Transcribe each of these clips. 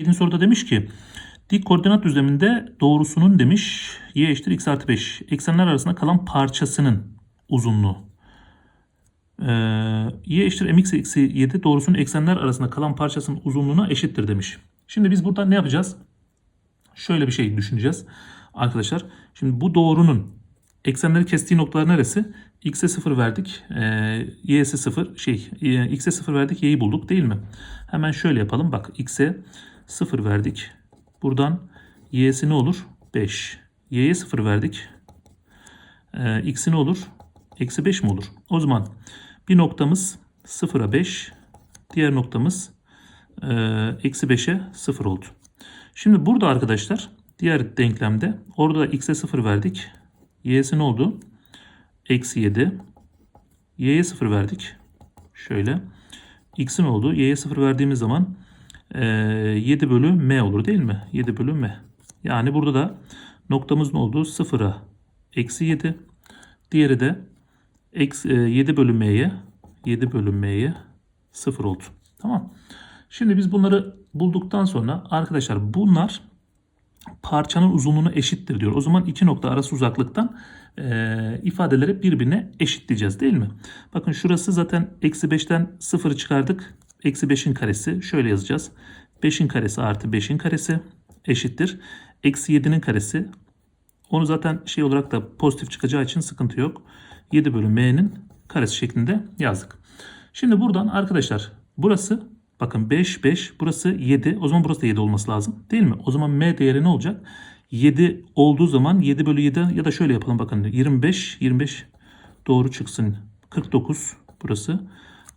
7. soruda demiş ki dik koordinat düzleminde doğrusunun demiş y eşittir x artı 5 eksenler arasında kalan parçasının uzunluğu. Ee, y eşittir mx eksi 7 doğrusunun eksenler arasında kalan parçasının uzunluğuna eşittir demiş. Şimdi biz burada ne yapacağız? Şöyle bir şey düşüneceğiz arkadaşlar. Şimdi bu doğrunun eksenleri kestiği noktalar neresi? X'e 0 verdik. E, y'si 0 şey e, x'e 0 verdik y'yi bulduk değil mi? Hemen şöyle yapalım. Bak x'e 0 verdik. Buradan y'si ne olur? 5. y'ye 0 verdik. E, x'i ne olur? Eksi 5 mi olur? O zaman bir noktamız 0'a 5. Diğer noktamız e, eksi 5'e 0 oldu. Şimdi burada arkadaşlar diğer denklemde orada x'e 0 verdik. y'si ne oldu? Eksi 7. y'ye 0 verdik. Şöyle. x'in oldu. y'ye 0 verdiğimiz zaman 7 bölü m olur değil mi? 7 bölü m. Yani burada da noktamız ne oldu? 0'a eksi 7. Diğeri de eksi, e, 7 bölü m'ye 7 bölü m'ye 0 oldu. Tamam. Şimdi biz bunları bulduktan sonra arkadaşlar bunlar parçanın uzunluğuna eşittir diyor. O zaman iki nokta arası uzaklıktan e, ifadeleri birbirine eşitleyeceğiz değil mi? Bakın şurası zaten eksi 5'ten 0 çıkardık. Eksi 5'in karesi şöyle yazacağız. 5'in karesi artı 5'in karesi eşittir. Eksi 7'nin karesi. Onu zaten şey olarak da pozitif çıkacağı için sıkıntı yok. 7 bölü m'nin karesi şeklinde yazdık. Şimdi buradan arkadaşlar burası bakın 5 5 burası 7 o zaman burası da 7 olması lazım değil mi? O zaman m değeri ne olacak? 7 olduğu zaman 7 bölü 7 ya da şöyle yapalım bakın 25 25 doğru çıksın 49 burası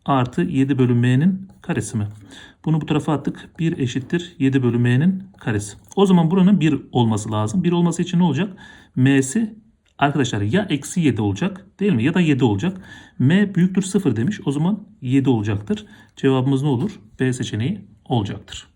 artı 7 bölü m'nin karesi mi? Bunu bu tarafa attık 1 eşittir 7 bölü m'nin karesi. O zaman buranın 1 olması lazım. 1 olması için ne olacak? m'si Arkadaşlar ya eksi 7 olacak değil mi? Ya da 7 olacak. M büyüktür 0 demiş. O zaman 7 olacaktır. Cevabımız ne olur? B seçeneği olacaktır.